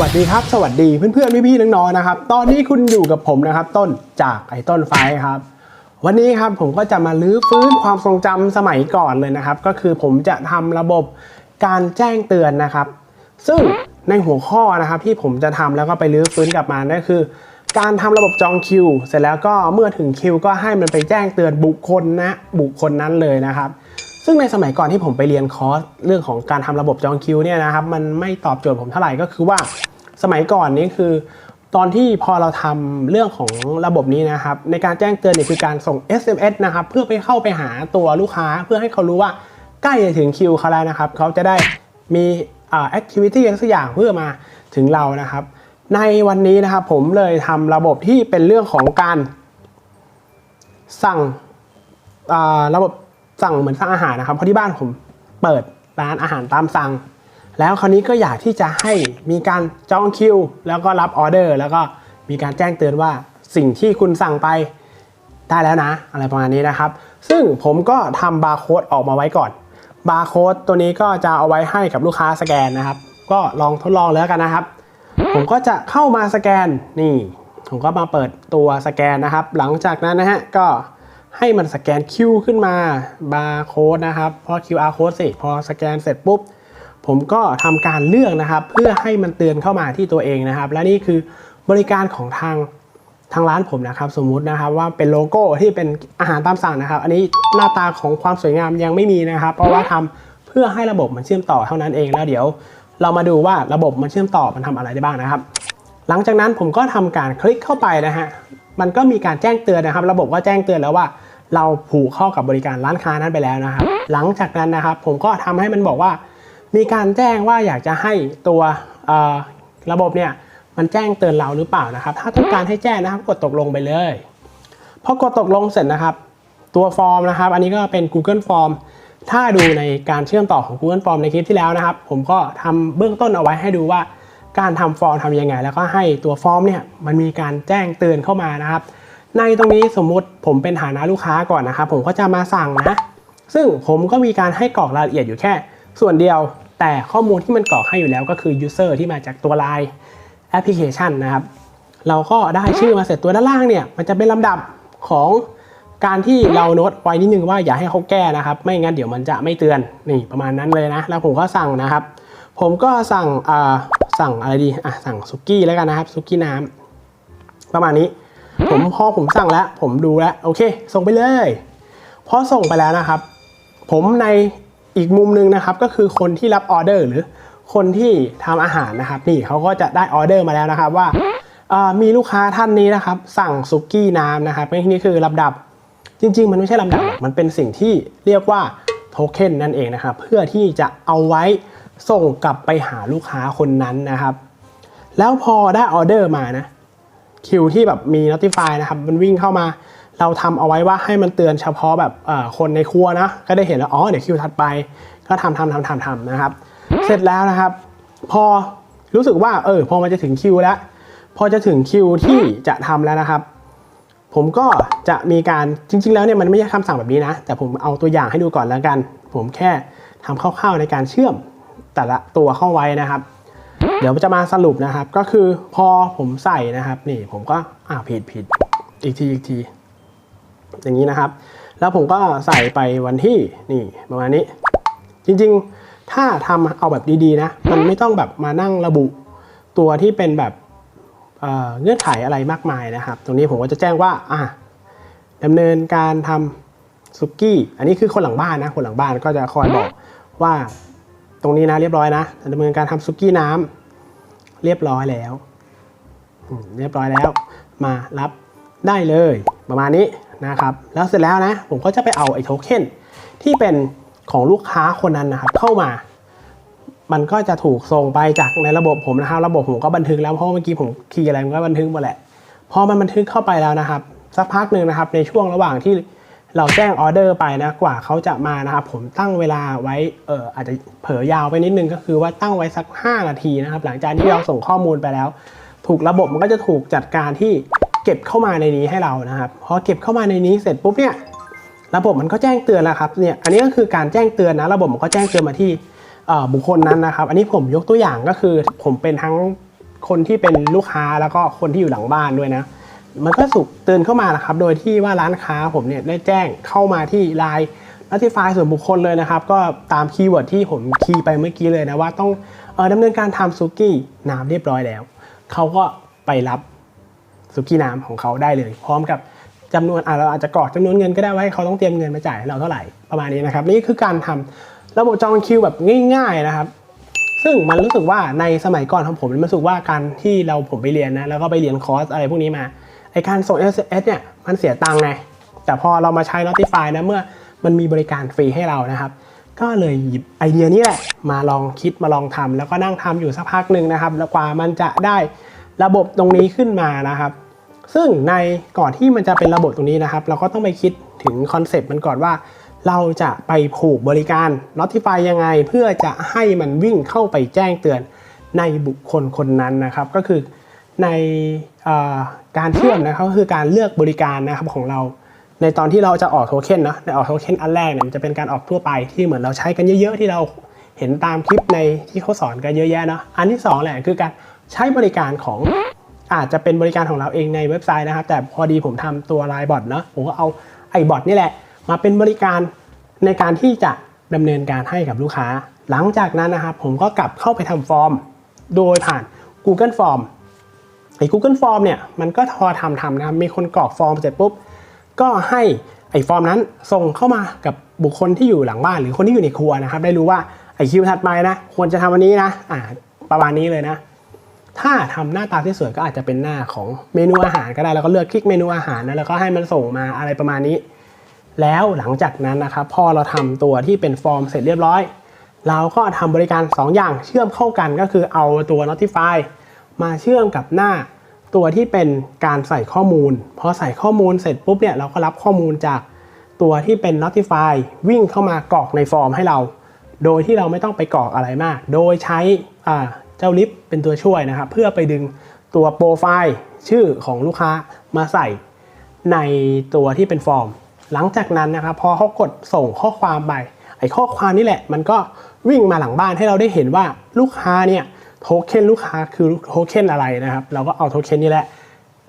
วัสดีครับ สวัสดีเพื่อนๆพี่ๆน้องๆนะครับ ตอนนี้คุณอยู่กับผมนะครับ ต้นจากไอ้ต้นไฟครับ วันนี้ครับผมก็จะมาลื้อฟื้นความทรงจำสมัยก่อนเลยนะครับ ก็คือผมจะทำระบบการแจ้งเตือนนะครับ ซึ่งในหัวข้อนะครับที่ผมจะทำแล้วก็ไปลื้อฟื้นกลับมานั่นคือ การทำระบบจองคิว เสร็จแล้วก็เมื่อถึงคิว ก็ให้มันไปแจ้งเตือนบุคคลนะบุคคลนั้นเลยนะครับ ซึ่งในสมัยก่อนที่ผมไปเรียนคอร์สเรื่องของการทำระบบจองคิวเนี่ยนะครับมันไม่ตอบโจทย์ผมเท่าไหร่ก็คือว่าสมัยก่อนนี้คือตอนที่พอเราทำเรื่องของระบบนี้นะครับ ในการแจ้งเตือนเนี่ยคือการส่ง SMS นะครับเพื่อไปเข้าไปหาตัวลูกค้าเพื่อให้เขารู้ว่าใกล้จะถึงคิวเขาแล้วนะครับเขาจะได้มีอ่าแอคทิวิตี้อะไรสักอย่างเพื่อมาถึงเรานะครับ ในวันนี้นะครับผมเลยทำระบบที่เป็นเรื่องของการสั่งอ่าระบบ สั่งเหมือนสั่งอาหารนะครับเพราะที่บ้านผมเปิดร้านอาหารตามสั่ง แล้วคราวนี้ก็อยากที่จะให้มีการจองคิว แล้วก็รับออเดอร์ แล้วก็มีการแจ้งเตือนว่าสิ่งที่คุณสั่งไปได้แล้วนะ อะไรประมาณนี้นะครับ ซึ่งผมก็ทำบาร์โค้ดออกมาไว้ก่อนบาร์โค้ดตัวนี้ก็จะเอาไว้ให้กับลูกค้าสแกนนะครับ ก็ลองทดลองแล้วกันนะครับ ผมก็จะเข้ามาสแกนนี่ ผมก็มาเปิดตัวสแกนนะครับ หลังจากนั้นนะฮะก็ ให้มันสแกนคิวขึ้นมาบาร์โค้ดนะครับพอ QR code สิพอสแกนเสร็จปุ๊บ ผมก็ทำการเลือกนะครับ เพื่อให้มันเตือนเข้ามาที่ตัวเองนะครับ และนี่คือบริการของทางทางร้านผมนะครับ สมมุตินะครับว่าเป็นโลโก้ที่เป็นอาหารตามสั่งนะครับ อันนี้หน้าตาของความสวยงามยังไม่มีนะครับ เพราะว่าทำเพื่อให้ระบบมันเชื่อมต่อเท่านั้นเองแล้วเดี๋ยว เรามาดูว่าระบบมันเชื่อมต่อมันทำอะไรได้บ้างนะครับ หลังจากนั้นผมก็ทำการคลิกเข้าไปนะฮะ มันก็มีการแจ้งเตือนนะครับ ระบบก็แจ้งเตือนแล้วว่า เราผูกเข้ากับบริการร้านค้านั้นไปแล้วนะครับ หลังจากนั้นนะครับ ผมก็ทำให้มันบอกว่า มีการแจ้งว่าอยากจะให้ตัวระบบเนี่ยมันแจ้งเตือนเราหรือเปล่านะครับ ถ้าต้องการให้แจ้งนะครับกดตกลงไปเลยพอกดตกลงเสร็จนะครับ ตัวฟอร์มนะครับ อันนี้ก็เป็น Google Form ถ้าดูในการเชื่อมต่อของ Google Form ในคลิปที่แล้วนะครับ ผมก็ทำเบื้องต้นเอาไว้ให้ดูว่า การทำฟอร์มทำยังไง แล้วก็ให้ตัวฟอร์มเนี่ยมันมีการแจ้งเตือนเข้ามานะครับ ในตรงนี้สมมุติผมเป็นฐานะลูกค้าก่อนนะครับ ผมก็จะมาสั่งนะ ซึ่งผมก็มีการให้กรอกรายละเอียดอยู่แค่ ส่วนเดียว แต่ข้อมูลที่มันกรอกให้อยู่แล้วก็คือ user ที่มาจากตัว Line แอปพลิเคชันนะครับ เราก็ได้ชื่อมาเสร็จตัวด้านล่างเนี่ยมันจะเป็นลำดับของการที่เราโน้ตไว้นิดนึงว่าอย่าให้เขาแก้นะครับ ไม่งั้นเดี๋ยวมันจะไม่เตือนนี่ประมาณนั้นเลยนะ แล้วผมก็สั่งนะครับ ผมก็สั่งอ่าสั่งอะไรดีอะสั่งซุกี้แล้วกันนะครับซุกี้น้ำประมาณนี้ ผมพอผมสั่งแล้ว ผมดูแล้วโอเค ส่งไปเลยพอส่งไปแล้วนะครับ ผมในอีกมุมหนึงนะครับ ก็คือคนที่รับออเดอร์หรือคนที่ทำอาหารนะครับ นี่เขาก็จะได้ออเดอร์มาแล้วนะครับว่าอ่อมีลูกค้าท่านนี้นะครับ สั่งซุกี้น้ำนะครับนี่คือลำดับจริง ๆ มันไม่ใช่ลำดับมันเป็นสิ่งที่เรียกว่าโทเค็นนั่นเองนะครับ เพื่อที่จะเอาไว้ ส่งกลับไปหาลูกค้าคนนั้นนะครับ แล้วพอได้ออเดอร์มานะคิวที่แบบมี notify นะครับมันวิ่งเข้ามา เราทำเอาไว้ว่าให้มันเตือนเฉพาะแบบคนในครัวนะ ก็ได้เห็นแล้วอ๋อเดี๋ยวคิวถัดไป ก็ทำทำทำทำทำนะครับ เสร็จแล้วนะครับ พอรู้สึกว่าเออพอมันจะถึงคิวแล้ว พอจะถึงคิวที่จะทำแล้วนะครับ ผมก็จะมีการจริง ๆ แล้วเนี่ยมันไม่ใช่คำสั่งแบบนี้นะ แต่ผมเอาตัวอย่างให้ดูก่อนแล้วกัน ผมแค่ทำคร่าวๆในการเชื่อม แต่ละตัวเข้าไว้นะครับ เดี๋ยวจะมาสรุปนะครับ ก็คือพอผมใส่นะครับ นี่ผมก็อ่าผิดผิดอีกทีอีกที อย่างนี้นะครับ แล้วผมก็ใส่ไปวันที่นี่ประมาณนี้ จริงๆถ้าทำเอาแบบดีๆนะ มันไม่ต้องแบบมานั่งระบุตัวที่เป็นแบบเอ่อเงื่อนไขอะไรมากมายนะครับ ตรงนี้ผมก็จะแจ้งว่าอะดำเนินการทำซุกี้ อันนี้คือคนหลังบ้านนะ คนหลังบ้านก็จะคอยบอกว่า ตรงนี้นะเรียบร้อยนะดำเนินการทำซุกี้น้ำเรียบร้อยแล้วเรียบร้อยแล้วมารับได้เลยประมาณนี้นะครับ แล้วเสร็จแล้วนะ ผมก็จะไปเอาไอ้โทเค็นที่เป็นของลูกค้าคนนั้นนะครับ เข้ามา มันก็จะถูกส่งไปจากในระบบผมนะครับระบบผมก็บันทึกแล้วเพราะเมื่อกี้ผมคีย์อะไรมันก็บันทึกหมดแหละพอมันบันทึกเข้าไปแล้วนะครับ สักพักหนึ่งนะครับ ในช่วงระหว่างที่ เราแจ้งออเดอร์ไปนะกว่าเขาจะมานะครับผมตั้งเวลาไว้เอออาจจะเผลอยาวไปนิดนึงก็คือว่าตั้งไว้สัก 5 นาทีนะครับ หลังจากที่เราส่งข้อมูลไปแล้ว ถูกระบบมันก็จะถูกจัดการที่เก็บเข้ามาในนี้ให้เรานะครับพอเก็บเข้ามาในนี้เสร็จปุ๊บเนี่ยระบบมันก็แจ้งเตือนแล้วครับเนี่ยอันนี้ก็คือการแจ้งเตือนนะระบบมันก็แจ้งเตือนมาที่บุคคลนั้นนะครับ อันนี้ผมยกตัวอย่างก็คือผมเป็นทั้งคนที่เป็นลูกค้าแล้วก็คนที่อยู่หลังบ้านด้วยนะ มันก็สุกเตือนเข้ามานะครับ โดยที่ว่าร้านค้าผมเนี่ยได้แจ้งเข้ามาที่ไลน์ Notify ส่วนบุคคลเลยนะครับ ก็ตามคีย์เวิร์ดที่ผมคีย์ไปเมื่อกี้เลยนะว่าต้องเออดำเนินการทำซุกี้น้ำเรียบร้อยแล้ว เขาก็ไปรับซุกี้น้ำของเขาได้เลย พร้อมกับจำนวนเราอาจจะกรอกจำนวนเงินก็ได้ว่าให้เขาต้องเตรียมเงินมาจ่ายให้เราเท่าไหร่ประมาณนี้นะครับ นี่คือการทำระบบจองคิวแบบง่าย ๆนะครับ ซึ่งมันรู้สึกว่าในสมัยก่อนของผมมันรู้สึกว่าการที่เราผมไปเรียนนะแล้วก็ไปเรียนคอร์สอะไรพวกนี้มา ไอการส่ง SMS เนี่ยมันเสียตังค์ไงแต่พอเรามาใช้ Notify นะเมื่อมันมีบริการฟรีให้เรานะครับ ก็เลยหยิบไอเดียนี้แหละ มาลองคิดมาลองทำแล้วก็นั่งทำอยู่สักพักหนึ่งนะครับ แล้วกว่ามันจะได้ระบบตรงนี้ขึ้นมานะครับ ซึ่งในก่อนที่มันจะเป็นระบบตรงนี้นะครับ เราก็ต้องไปคิดถึงคอนเซปต์มันก่อนว่า เราจะไปผูกบริการ Notify ยังไงเพื่อจะให้มันวิ่งเข้าไปแจ้งเตือนในบุคคลคนนั้นนะครับ ก็คือ ในการเชื่อมนะครับก็คือการเลือกบริการนะครับของเรา ในตอนที่เราจะออกโทเค็นเนาะในออกโทเค็นอันแรกเนี่ยมันจะเป็นการออกทั่วไปที่เหมือนเราใช้กันเยอะ ๆ ที่เราเห็นตามคลิปในที่เขาสอนกันเยอะแยะเนาะอันที่สองแหละคือการใช้บริการของอาจจะเป็นบริการของเราเองในเว็บไซต์นะครับ แต่พอดีผมทำตัวไลน์บอทเนาะผมก็เอาไอ้บอทนี่แหละ มาเป็นบริการในการที่จะดำเนินการให้กับลูกค้า หลังจากนั้นนะครับผมก็กลับเข้าไปทำฟอร์ม โดยผ่าน Google Form ไอ้ Google Form เนี่ยมันก็พอทำทำนะครับมีคนกรอกฟอร์มเสร็จปุ๊บ ก็ให้ไอ้ฟอร์มนั้นส่งเข้ามากับบุคคลที่อยู่หลังบ้านหรือคนที่อยู่ในครัวนะครับ ได้รู้ว่าไอ้คิวถัดไปนะ ควรจะทำวันนี้นะอ่าประมาณนี้เลยนะ ถ้าทำหน้าตาที่สวยก็อาจจะเป็นหน้าของเมนูอาหารก็ได้แล้วก็เลือกคลิกเมนูอาหารนะแล้วก็ให้มันส่งมาอะไรประมาณนี้ แล้วหลังจากนั้นนะครับพอเราทำตัวที่เป็นฟอร์มเสร็จเรียบร้อย เราก็ทำบริการ 2 อย่างเชื่อมเข้ากันก็คือเอาตัว Notify มาเชื่อมกับหน้าตัวที่เป็นการใส่ข้อมูล พอใส่ข้อมูลเสร็จปุ๊บเนี่ยเราก็รับข้อมูลจากตัวที่เป็น Notify วิ่งเข้ามากรอกในฟอร์มให้เรา โดยที่เราไม่ต้องไปกรอกอะไรมาก โดยใช้เจ้าลิฟต์เป็นตัวช่วยนะครับ เพื่อไปดึงตัวโปรไฟล์ชื่อของลูกค้ามาใส่ในตัวที่เป็นฟอร์ม หลังจากนั้นนะครับพอเขากดส่งข้อความไปไอ้ข้อความนี่แหละ มันก็วิ่งมาหลังบ้านให้เราได้เห็นว่าลูกค้าเนี่ย โทเค็นลูกค้าคือโทเค็นอะไรนะครับ เราก็เอาโทเค็นนี่แหละ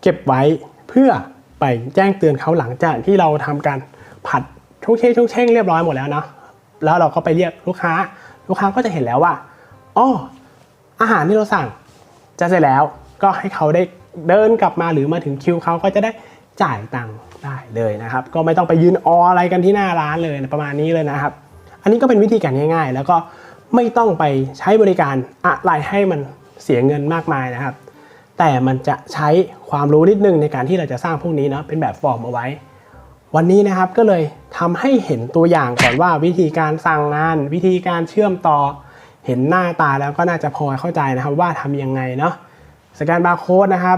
เก็บไว้เพื่อไปแจ้งเตือนเขาหลังจากที่เราทำการผัดทุกเช่ทุกเช่งเรียบร้อยหมดแล้วเนาะแล้วเราก็ไปเรียกลูกค้า ลูกค้าก็จะเห็นแล้วว่าอ๋ออาหารที่เราสั่งจะเสร็จแล้วก็ให้เขาได้เดินกลับมาหรือมาถึงคิวเขาก็จะได้จ่ายตังค์ได้เลยนะครับ ก็ไม่ต้องไปยืนอออะไรกันที่หน้าร้านเลยประมาณนี้เลยนะครับ อันนี้ก็เป็นวิธีการง่าย ๆ แล้วก็ ไม่ต้องไปใช้บริการอะไรให้มันเสียเงินมากมายนะครับ แต่มันจะใช้ความรู้นิดนึงในการที่เราจะสร้างพวกนี้เนาะเป็นแบบฟอร์มเอาไว้ วันนี้นะครับก็เลยทำให้เห็นตัวอย่างก่อนว่าวิธีการสั่งงาน วิธีการเชื่อมต่อ เห็นหน้าตาแล้วก็น่าจะพอเข้าใจนะครับว่าทำยังไงเนาะสแกนบาร์โค้ดนะครับ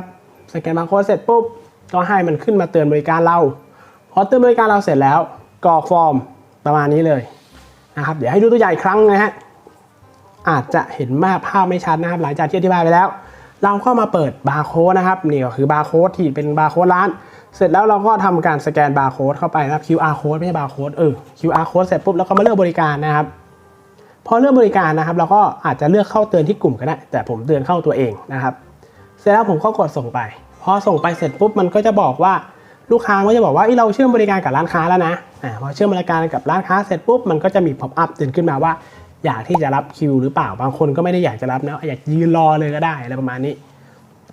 สแกนบาร์โค้ดเสร็จปุ๊บก็ให้มันขึ้นมาเตือนบริการเราพอเตือนบริการเราเสร็จแล้วกรอกฟอร์มประมาณนี้เลยนะครับ เดี๋ยวให้ดูตัวอย่างอีกครั้งนะฮะ อาจจะเห็นมากภาพไม่ชัดนะครับ หลังจากที่อธิบายไปแล้ว เราก็มาเปิดบาร์โค้ดนะครับนี่ก็คือบาร์โค้ดที่เป็นบาร์โค้ดร้าน เสร็จแล้วเราก็ทำการสแกนบาร์โค้ดเข้าไปนะครับ QR code ไม่ใช่บาร์โค้ดเออ QR code เสร็จปุ๊บแล้วก็มาเลือกบริการนะครับพอเลือกบริการนะครับ เราก็อาจจะเลือกเข้าเตือนที่กลุ่มก็ได้ แต่ผมเตือนเข้าตัวเองนะครับ เสร็จแล้วผมก็กดส่งไป พอส่งไปเสร็จปุ๊บมันก็จะบอกว่าลูกค้าก็จะบอกว่าเอ้ยเราเชื่อมบริการกับร้านค้าแล้วนะอ่าพอเชื่อมบริการกับร้านค้าเสร็จปุ๊บมันก็จะมีพอปอัพเตือนขึ้นมาว่า อยากที่จะรับคิวหรือเปล่าบางคนก็ไม่ได้อยากจะรับนะอยากยืนรอเลยก็ได้อะไรประมาณนี้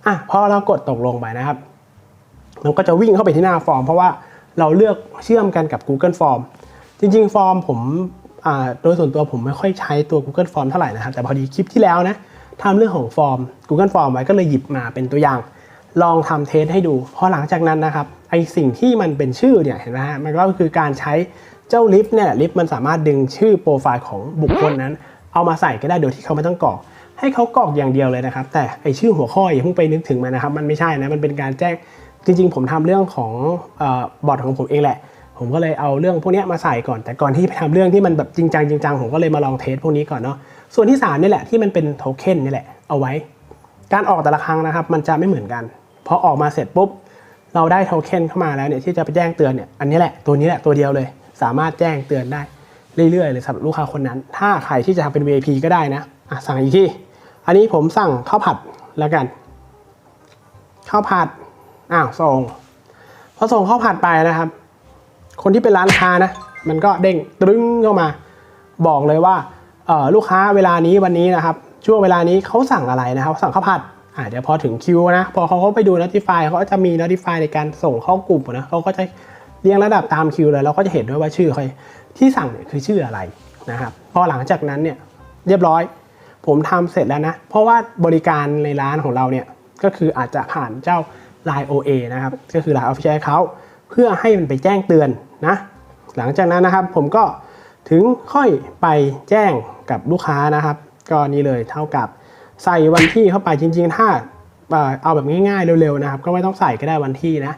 อะพอเรากดตกลงไปนะครับ มันก็จะวิ่งเข้าไปที่หน้าฟอร์ม เพราะว่าเราเลือกเชื่อมกันกับ Google Form จริง ๆ ฟอร์มผมโดยส่วนตัวผมไม่ค่อยใช้ตัว Google Form เท่าไหร่นะครับ แต่พอดีคลิปที่แล้วนะทำเรื่องของฟอร์ม Google Form ไว้ก็เลยหยิบมาเป็นตัวอย่าง ลองทำเทสให้ดูพอหลังจากนั้นนะครับไอสิ่งที่มันเป็นชื่อเนี่ยเห็นไหมฮะมันก็คือการใช้ เจ้าลิฟต์เนี่ยลิฟต์มันสามารถดึงชื่อโปรไฟล์ของบุคคลนั้น เอามาใส่ก็ได้โดยที่เขาไม่ต้องกรอก ให้เขากรอกอย่างเดียวเลยนะครับ แต่ไอชื่อหัวข้ออย่าเพิ่งไปนึกถึงมันนะครับ มันไม่ใช่นะมันเป็นการแจ้งจริง ๆ ผมทำเรื่องของเอ่อบอทของผมเองแหละ ผมก็เลยเอาเรื่องพวกนี้มาใส่ก่อน แต่ก่อนที่ไปทำเรื่องที่มันแบบจริงจังจริงจังผมก็เลยมาลองเทสพวกนี้ก่อนเนาะส่วนที่สามนี่แหละที่มันเป็นโทเค็นนี่แหละเอาไว้ การออกแต่ละครั้งนะครับ มันจะไม่เหมือนกันพอออกมาเสร็จปุ๊บเราได้โทเค็นเข้ามาแล้วเนี่ยที่จะไปแจ้งเตือนเนี่ยอันนี้แหละตัวนี้แหละตัวเดียวเลย สามารถแจ้งเตือนได้เรื่อยๆเลยสำหรับลูกค้าคนนั้น ถ้าใครที่จะทำเป็น VIP ก็ได้นะอะสั่งอีกที่ อันนี้ผมสั่งข้าวผัดแล้วกันข้าวผัดอ้าวส่งพอส่งข้าวผัดไปนะครับ คนที่เป็นร้านค้านะ มันก็เด้งตรึ้งเข้ามา บอกเลยว่าลูกค้าเวลานี้วันนี้นะครับ ช่วงเวลานี้เขาสั่งอะไรนะครับ สั่งข้าวผัดอ่าเดี๋ยวพอถึงคิวนะ พอเขาไปดู notify เขาก็จะมี notify ในการส่งเข้ากลุ่มนะเขาก็จะ เรียงระดับตามคิวเลยเราก็จะเห็นด้วยว่าชื่อใครที่สั่งเนี่ยคือชื่ออะไรนะครับพอหลังจากนั้นเนี่ยเรียบร้อย ผมทำเสร็จแล้วนะ เพราะว่าบริการในร้านของเราเนี่ยก็คืออาจจะผ่านเจ้า Line OA นะครับ ก็คือ Line Official Account เพื่อให้มันไปแจ้งเตือนนะ หลังจากนั้นนะครับผมก็ถึงค่อยไปแจ้งกับลูกค้านะครับ ก็นี่เลยเท่ากับใส่วันที่เข้าไปจริงๆ ถ้าเอ่อเอาแบบง่ายๆเร็วๆนะครับ ก็ไม่ต้องใส่ก็ได้วันที่นะ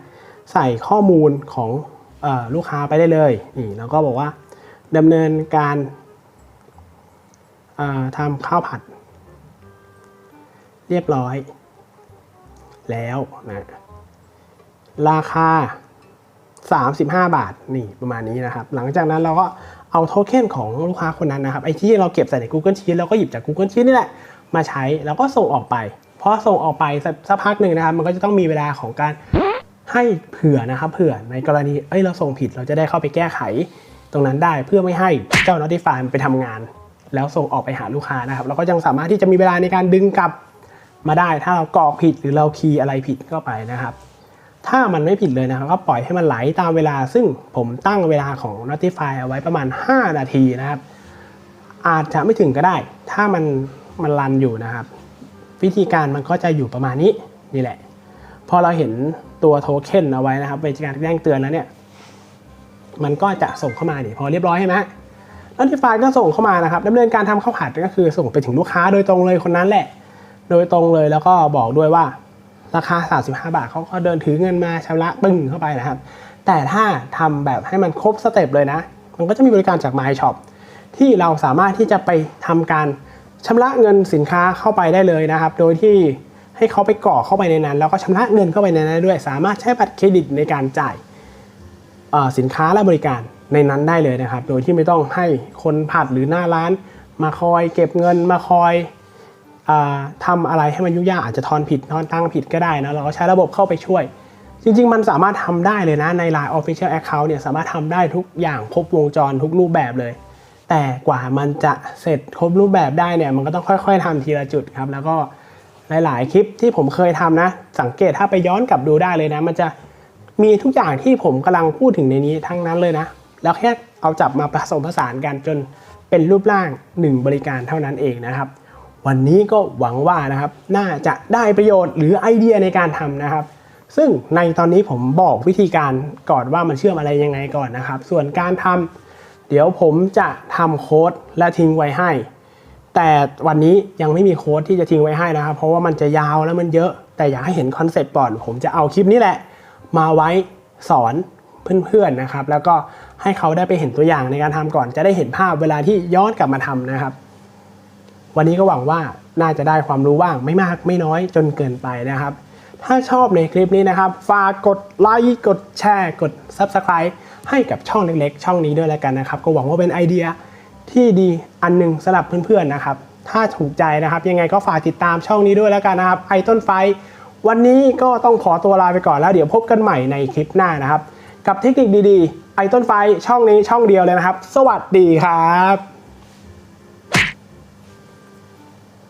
ใส่ข้อมูลของออลูกค้าไปได้เลยนี่แล้วก็บอกว่าดำเนินการทำข้าวผัด เรียบร้อย แล้วนะราคา 35 บาทนี่ประมาณนี้นะครับ หลังจากนั้นเราก็เอาโทเค็นของลูกค้าคนนั้นนะครับไอ้ที่เราเก็บใส่ใน Google Sheet เราก็หยิบจาก Google Sheet นี่แหละ มาใช้แล้วก็ส่งออกไปพอส่งออกไปสักสักพักหนึ่งนะครับ มันก็จะต้องมีเวลาของการ ให้เผื่อนะครับเผื่อในกรณีเอ้ยเราส่งผิดเราจะได้เข้าไปแก้ไข ตรงนั้นได้เพื่อไม่ให้เจ้า Notify ไปทำงาน แล้วส่งออกไปหาลูกค้านะครับเราก็ยังสามารถที่จะมีเวลาในการดึงกลับมาได้ ถ้าเรากรอกผิดหรือเราคีย์อะไรผิดเข้าไปนะครับ ถ้ามันไม่ผิดเลยนะครับ ก็ปล่อยให้มันไหลตามเวลา ซึ่งผมตั้งเวลาของ Notify เอาไว้ประมาณ 5 นาทีนะครับ อาจจะไม่ถึงก็ได้ ถ้ามันมันรันอยู่นะครับ วิธีการมันก็จะอยู่ประมาณนี้นี่แหละ พอเราเห็นตัวโทเค็นเอาไว้นะครับเป็นการแจ้งเตือนแล้วเนี่ย มันก็จะส่งเข้ามานี่พอเรียบร้อยใช่ไหม Notify ก็ส่งเข้ามานะครับดำเนินการทำข้าวผัดก็คือส่งไปถึงลูกค้าโดยตรงเลยคนนั้นแหละ โดยตรงเลยแล้วก็บอกด้วยว่าราคา 35 บาทเขาก็เดินถือเงินมาชำระปึ้งเข้าไปนะครับ แต่ถ้าทำแบบให้มันครบสเต็ปเลยนะ มันก็จะมีบริการจาก My Shop ที่เราสามารถที่จะไปทำการชำระเงินสินค้าเข้าไปได้เลยนะครับ โดยที่ ให้เขาไปกรอเข้าไปในนั้น แล้วก็ชำระเงินเข้าไปในนั้นด้วย สามารถใช้บัตรเครดิตในการจ่ายสินค้าและบริการในนั้นได้เลยนะครับ โดยที่ไม่ต้องให้คนผัดหรือหน้าร้าน มาคอยเก็บเงินมาคอยอ่าทำอะไรให้มันยุ่งยากอาจจะทอนผิดทอนตั้งผิดก็ได้นะเราก็ใช้ระบบเข้าไปช่วย จริง ๆ มันสามารถทำได้เลยนะใน Line Official Account เนี่ยสามารถทำได้ทุกอย่างครบวงจรทุกรูปแบบเลย แต่กว่ามันจะเสร็จครบรูปแบบได้เนี่ยมันก็ต้องค่อย ๆทำทีละจุดครับแล้วก็ หลาย ๆ คลิปที่ผมเคยทำนะ สังเกตถ้าไปย้อนกลับดูได้เลยนะ มันจะมีทุกอย่างที่ผมกำลังพูดถึงในนี้ทั้งนั้นเลยนะ แล้วแค่เอาจับมาผสมผสานกันจนเป็นรูปร่างหนึ่งบริการเท่านั้นเองนะครับ วันนี้ก็หวังว่านะครับน่าจะได้ประโยชน์หรือไอเดียในการทำนะครับ ซึ่งในตอนนี้ผมบอกวิธีการก่อนว่ามันเชื่อมอะไรยังไงก่อนนะครับ ส่วนการทำเดี๋ยวผมจะทำโค้ดและทิ้งไว้ให้ แต่วันนี้ยังไม่มีโค้ดที่จะทิ้งไว้ให้นะครับ เพราะว่ามันจะยาวแล้วมันเยอะ แต่อยากให้เห็นคอนเซ็ปต์ก่อน ผมจะเอาคลิปนี้แหละ มาไว้สอนเพื่อนๆนะครับ แล้วก็ให้เขาได้ไปเห็นตัวอย่างในการทำก่อน จะได้เห็นภาพเวลาที่ย้อนกลับมาทำนะครับ วันนี้ก็หวังว่าน่าจะได้ความรู้บ้างไม่มากไม่น้อยจนเกินไปนะครับ ถ้าชอบในคลิปนี้นะครับ ฝากกดไลค์กดแชร์ กด Subscribe ให้กับช่องเล็กๆ ช่องนี้ด้วยแล้วกันนะครับ ก็หวังว่าเป็นไอเดีย ที่ดีอันหนึ่งสำหรับเพื่อนๆนะครับ ถ้าถูกใจนะครับ ยังไงก็ฝากติดตามช่องนี้ด้วยแล้วกันนะครับไอต้นไฟ วันนี้ก็ต้องขอตัวลาไปก่อนแล้วเดี๋ยวพบกันใหม่ในคลิปหน้านะครับ กับเทคนิคดีๆ ไอต้นไฟช่องนี้ช่องเดียวเลยนะครับ สวัสดีครับ